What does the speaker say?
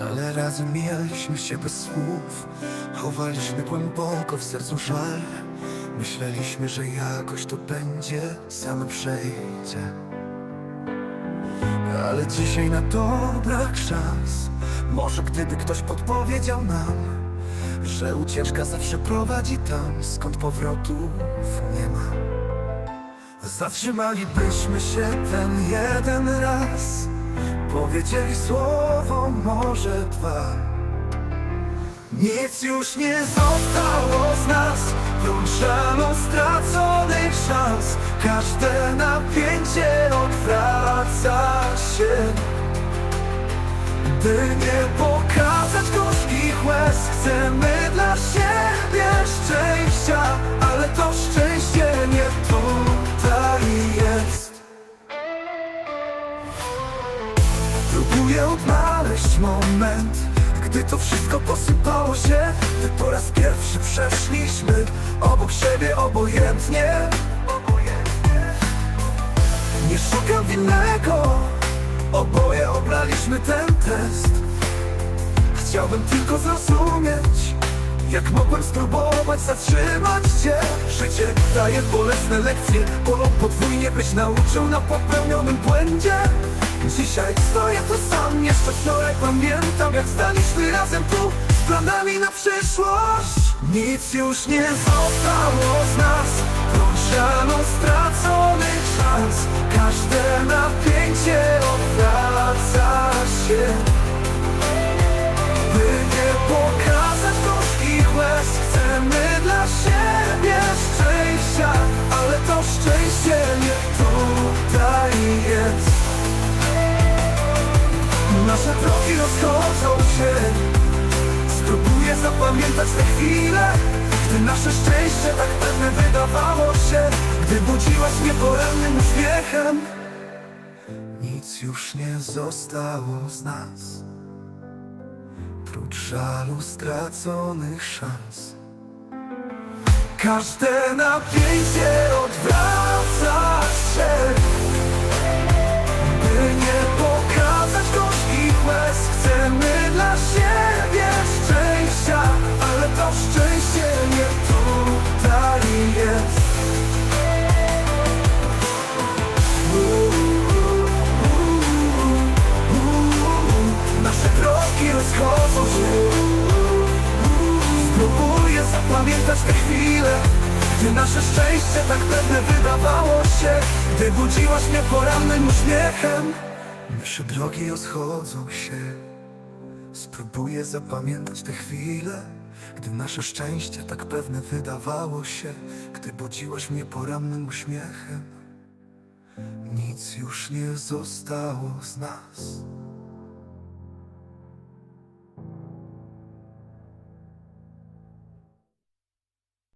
Ale razem mijaliśmy się bez słów. Chowaliśmy głęboko w sercu żal. Myśleliśmy, że jakoś to będzie. Same przejdzie. Ale dzisiaj na to brak szans. Może gdyby ktoś podpowiedział nam Że ucieczka zawsze prowadzi tam Skąd powrotów nie ma. Zatrzymalibyśmy się ten jeden raz Powiedzieli słowo, może dwa. Nic już nie zostało z nas. Prócz żalu straconych szans. Każde napięcie odwraca się. By nie pokazać gorzkich łez Chcemy Próbuję odnaleźć moment Gdy to wszystko posypało się. Gdy po raz pierwszy przeszliśmy Obok siebie obojętnie. Nie szukam winnego. Oboje obraliśmy ten test. Chciałbym tylko zrozumieć Jak mogłem spróbować zatrzymać cię daje bolesne lekcje Bolą podwójnie byś nauczył na popełnionym błędzie. Dzisiaj stoję tu sam Jeszcze wczoraj pamiętam jak staliśmy razem tu Z planami na przyszłość. Nic już nie zostało z nas Prócz żalu straconych szans. Każde napięcie odwraca Nasze drogi rozchodzą się. Spróbuję zapamiętać te chwile Gdy nasze szczęście tak pewne wydawało się. Gdy budziłaś mnie porannym uśmiechem Nic już nie zostało z nas. Prócz żalu straconych szans. Każde napięcie odwraca dla siebie szczęścia Ale to szczęście nie tutaj jest. Nasze drogi rozchodzą się. Spróbuję zapamiętać te chwile Gdy nasze szczęście tak pewne wydawało się. Gdy budziłaś mnie porannym uśmiechem Nasze drogi rozchodzą się Spróbuję zapamiętać te chwile Gdy nasze szczęście tak pewne wydawało się Gdy budziłaś mnie porannym uśmiechem. Nic już nie zostało z nas